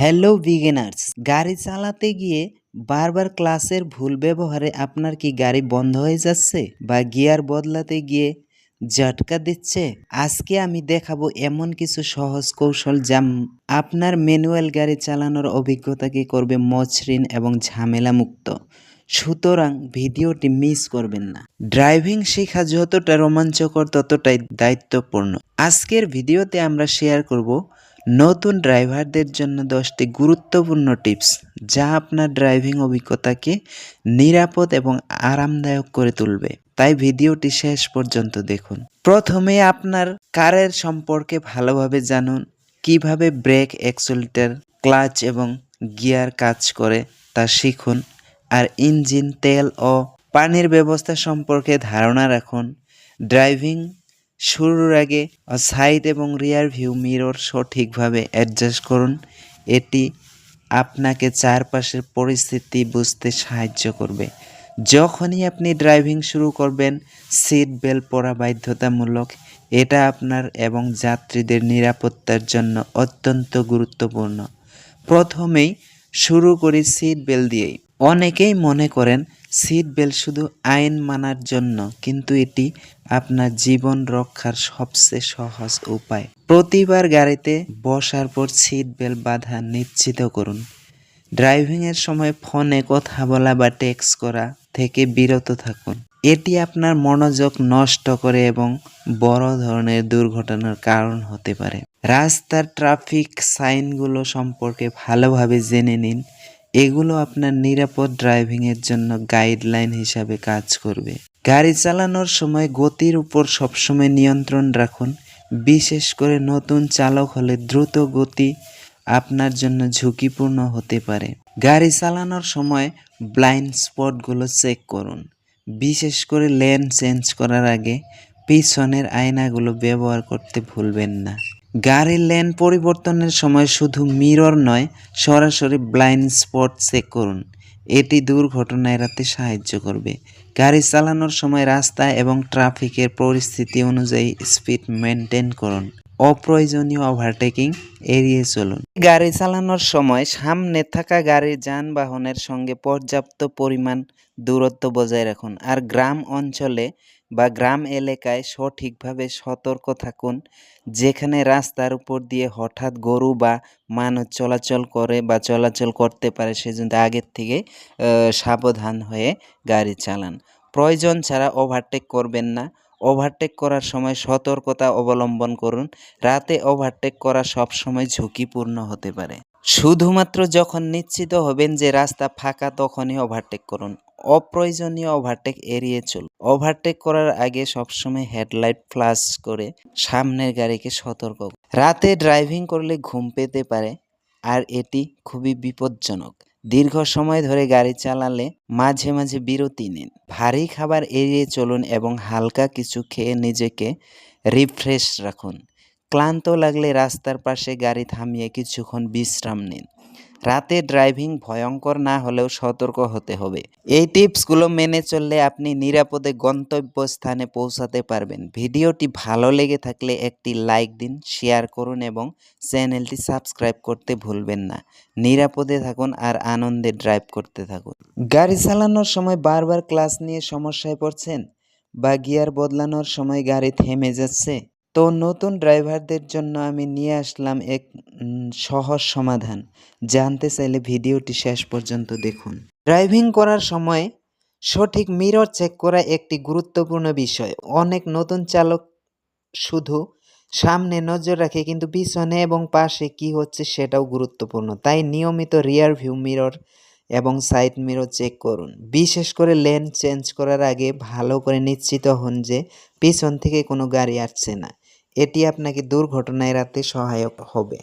Hello beginners, গাড়ি চালাতে গিয়ে বারবার ক্লাসের ভুল ব্যবহারে আপনার কি গাড়ি বন্ধ হয়ে যাচ্ছে বা গিয়ার বদলাতে গিয়ে ঝটকা দিচ্ছে? আজকে আমি দেখাবো এমন কিছু সহজ কৌশল যা আপনার ম্যানুয়াল গাড়ি চালানোর অভিজ্ঞতাকে করবে মসৃণ এবং ঝামেলা মুক্ত সুতরাং ভিডিওটি মিস করবেন না। ড্রাইভিং শেখা যতটা রোমাঞ্চকর ততটাই দায়িত্বপূর্ণ। আজকের ভিডিওতে আমরা শেয়ার করব নতুন ড্রাইভারদের জন্য দশটি গুরুত্বপূর্ণ টিপস, যা আপনার ড্রাইভিং অভিজ্ঞতাকে নিরাপদ এবং আরামদায়ক করে তুলবে। তাই ভিডিওটি শেষ পর্যন্ত দেখুন। প্রথমে আপনার কারের সম্পর্কে ভালোভাবে জানুন, কীভাবে ব্রেক, অ্যাক্সেলেটর, ক্লাচ এবং গিয়ার কাজ করে তা শিখুন, আর ইঞ্জিন, তেল ও পানির ব্যবস্থা সম্পর্কে ধারণা রাখুন। ড্রাইভিং শুরুর আগে সাইড এবং রিয়ার ভিউ মিরর সঠিকভাবে অ্যাডজাস্ট করুন। এটি আপনাকে চারপাশের পরিস্থিতি বুঝতে সাহায্য করবে। যখনই আপনি ড্রাইভিং শুরু করবেন সিট বেল্ট পরা বাধ্যতামূলক। এটা আপনার এবং যাত্রীদের নিরাপত্তার জন্য অত্যন্ত গুরুত্বপূর্ণ। প্রথমেই শুরু করি সিট বেল্ট দিয়েই। অনেকেই মনে করেন সিট বেল্ট শুধু আইন মানার জন্য, কিন্তু এটি আপনার জীবন রক্ষার সবচেয়ে সহজ উপায়। প্রতিবার গাড়িতে বসার পর সিট বেল্ট বাঁধা নিশ্চিত করুন। ড্রাইভিংয়ের সময় ফোনে কথা বলা বা টেক্সট করা থেকে বিরত থাকুন। এটি আপনার মনোযোগ নষ্ট করে এবং বড় ধরনের দুর্ঘটনার কারণ হতে পারে। রাস্তার ট্রাফিক সাইনগুলো সম্পর্কে ভালোভাবে জেনে নিন। এগুলো আপনার নিরাপদ ড্রাইভিংয়ের জন্য গাইডলাইন হিসাবে কাজ করবে। গাড়ি চালানোর সময় গতির উপর সবসময় নিয়ন্ত্রণ রাখুন। বিশেষ করে নতুন চালক হলে দ্রুত গতি আপনার জন্য ঝুঁকিপূর্ণ হতে পারে। গাড়ি চালানোর সময় ব্লাইন্ড স্পটগুলো চেক করুন। বিশেষ করে লেন চেঞ্জ করার আগে পিছনের আয়নাগুলো ব্যবহার করতে ভুলবেন না। গাড়ির লেন পরিবর্তনের সময় শুধু মিরর নয়, সরাসরি ব্লাইন্ড স্পট চেক করুন। এটি দুর্ঘটনা এড়াতে সাহায্য করবে। গাড়ি চালানোর সময় রাস্তা এবং ট্রাফিকের পরিস্থিতি অনুযায়ী স্পিড মেনটেন করুন। অপ্রয়োজনীয় ওভারটেকিং এড়িয়ে চলুন। গাড়ি চালানোর সময় সামনে থাকা গাড়ির যানবাহনের সঙ্গে পর্যাপ্ত পরিমাণ দূরত্ব বজায় রাখুন। আর গ্রাম অঞ্চলে বা গ্রাম এলাকায় সঠিকভাবে সতর্ক থাকুন। যেখানে রাস্তার উপর দিয়ে হঠাৎ গরু বা মানুষ চলাচল করে বা চলাচল করতে পারে সেজন্য আগের থেকে সাবধান হয়ে গাড়ি চালান। প্রয়োজন ছাড়া ওভারটেক করবেন না। ওভারটেক করার সময় সতর্কতা অবলম্বন করুন। রাতে ওভারটেক করা সবসময় ঝুঁকিপূর্ণ হতে পারে। শুধুমাত্র যখন নিশ্চিত হবেন যে রাস্তা ফাঁকা, তখনই ওভারটেক করুন। অপ্রয়োজনীয় ওভারটেক এড়িয়ে চলুন ওভারটেক করার আগে সবসময় হেডলাইট ফ্লাশ করে সামনের গাড়িকে সতর্ক রাতে ড্রাইভিং করলে ঘুম পেতে পারে, আর এটি খুবই বিপজ্জনক। দীর্ঘ সময় ধরে গাড়ি চালালে মাঝে মাঝে বিরতি নিন। ভারী খাবার এড়িয়ে চলুন এবং হালকা কিছু খেয়ে নিজেকে রিফ্রেশ রাখুন। ক্লান্ত লাগলে রাস্তার পাশে গাড়ি থামিয়ে কিছুক্ষণ বিশ্রাম নিন। রাতে ড্রাইভিং ভয়ঙ্কর না হলেও সতর্ক হতে হবে। এই টিপসগুলো মেনে চললে আপনি নিরাপদে গন্তব্যস্থানে পৌঁছাতে পারবেন। ভিডিওটি ভালো লেগে থাকলে একটি লাইক দিন, শেয়ার করুন এবং চ্যানেলটি সাবস্ক্রাইব করতে ভুলবেন না। নিরাপদে থাকুন আর আনন্দে ড্রাইভ করতে থাকুন। গাড়ি চালানোর সময় বারবার ক্লাস নিয়ে সমস্যায় পড়ছেন? বা গিয়ার বদলানোর সময় গাড়ি থেমে যাচ্ছে? তো নতুন ড্রাইভারদের জন্য আমি নিয়ে আসলাম এক সহজ সমাধান। জানতে চাইলে ভিডিওটি শেষ পর্যন্ত দেখুন। ড্রাইভিং করার সময় সঠিক মিরর চেক করা একটি গুরুত্বপূর্ণ বিষয়। অনেক নতুন চালক শুধু সামনে নজর রাখে, কিন্তু পিছনে এবং পাশে কি হচ্ছে সেটাও গুরুত্বপূর্ণ। তাই নিয়মিত রিয়ার ভিউ মিরর এবং সাইড মিরর চেক করুন। বিশেষ করে লেন চেঞ্জ করার আগে ভালো করে নিশ্চিত হন যে পিছন থেকে কোনো গাড়ি আসছে না। এটি আপনাকে দুর্ঘটনা এড়াতে সহায়ক হবে।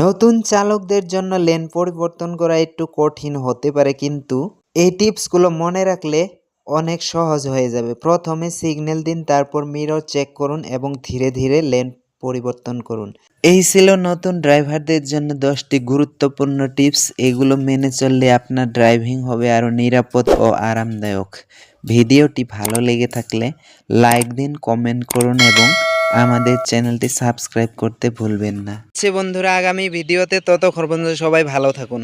নতুন চালকদের জন্য লেন পরিবর্তন করা একটু কঠিন হতে পারে, কিন্তু এই টিপসগুলো মনে রাখলে অনেক সহজ হয়ে যাবে। প্রথমে সিগন্যাল দিন, তারপর মিরর চেক করুন এবং ধীরে ধীরে লেন পরিবর্তন করুন। এই ছিল নতুন ড্রাইভারদের জন্য দশটি গুরুত্বপূর্ণ টিপস। এগুলো মেনে চললে আপনার ড্রাইভিং হবে আরও নিরাপদ ও আরামদায়ক। ভিডিওটি ভালো লেগে থাকলে লাইক দিন, কমেন্ট করুন এবং আমাদের চ্যানেলটি সাবস্ক্রাইব করতে ভুলবেন না। সে বন্ধুরা, আগামী ভিডিওতে ততক্ষণ পর্যন্ত সবাই ভালো থাকুন।